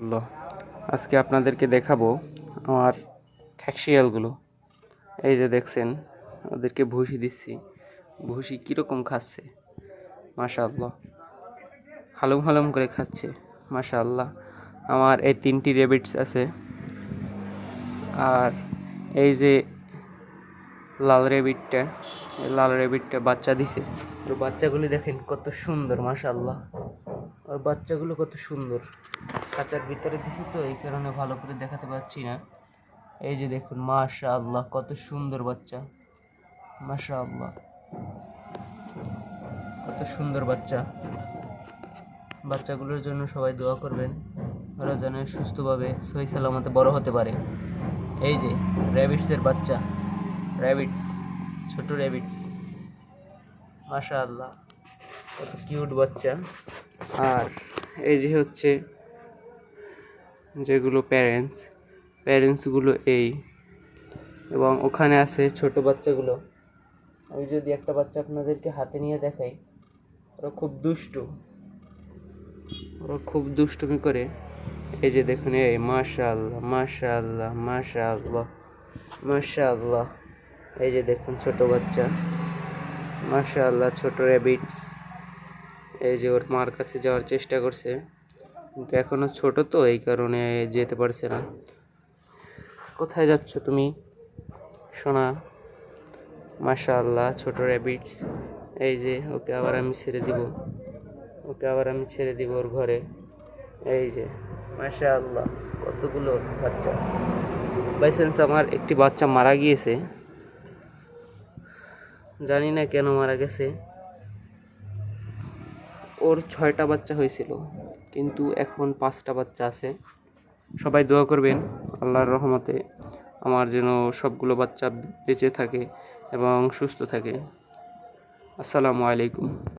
আজকে আপনাদেরকে দেখাবো আমার ঠ্যাকশিয়ালগুলো এই যে দেখছেন, ওদেরকে ভুসি দিচ্ছি। ভুসি কীরকম খাচ্ছে? মাশাআল্লাহ। হালুম হালুম করে খাচ্ছে, মাশাআল্লাহ। আমার এই তিনটি রেবিটস আছে। আর এই যে লাল রেবিটটা এই লাল রেবিটটা বাচ্চা দিছে। ওর বাচ্চাগুলি দেখেন কত সুন্দর, মাশাআল্লাহ। ওর বাচ্চাগুলো কত সুন্দর। খাঁচার ভিতরে দিছি তো, এই কারণে ভালো করে দেখাতে পারছি না। এই যে দেখুন মাশা আল্লাহ কত সুন্দর বাচ্চা। মাশা আল্লাহ কত সুন্দর বাচ্চা। বাচ্চাগুলোর জন্য সবাই দোয়া করবেন, ওরা যেন সুস্থভাবে, সহি সালামতে বড় হতে পারে। এই যে, র্যাবিটসের বাচ্চা, র্যাবিটস, ছোট র্যাবিটস। মাশা আল্লাহ কত কিউট বাচ্চা। আর এই যে হচ্ছে যেগুলো প্যারেন্টস প্যারেন্টসগুলো এই। এবং ওখানে আছে ছোট বাচ্চাগুলো। আমি যদি একটা বাচ্চা আপনাদেরকে হাতে নিয়ে দেখাই, ওরা খুব দুষ্টু। ওরা খুব দুষ্টুমি করে। এই যে দেখুন, এই মাশাআল্লাহ মাশাআল্লাহ মাশাআল্লাহ মাশাআল্লাহ। এই যে দেখুন ছোট বাচ্চা। মাশাআল্লাহ, ছোট র্যাবিটস এই যে ওর মার কাছে যাওয়ার চেষ্টা করছে। কিন্তু এখনও ছোট তো, এই কারণে যেতে পারছে না। কোথায় যাচ্ছ তুমি? সোনা, মাশাআল্লাহ, ছোট র্যাবিটস এই যে, ওকে আবার আমি ছেড়ে দিব। ওকে আবার আমি ছেড়ে দিব ওর ঘরে। এই যে, মাশাআল্লাহ, কতগুলো বাচ্চা। বাই বাইসেন্স আমার একটি বাচ্চা মারা গিয়েছে। জানি না কেন মারা গেছে। ওর ছয়টা বাচ্চা হয়েছিল। কিন্তু এখন পাঁচটা বাচ্চা আছে। সবাই দোয়া করবেন, আল্লাহর রহমতে আমার যেন সবগুলো বাচ্চা বেঁচে থাকে এবং সুস্থ থাকে। আসসালামু আলাইকুম।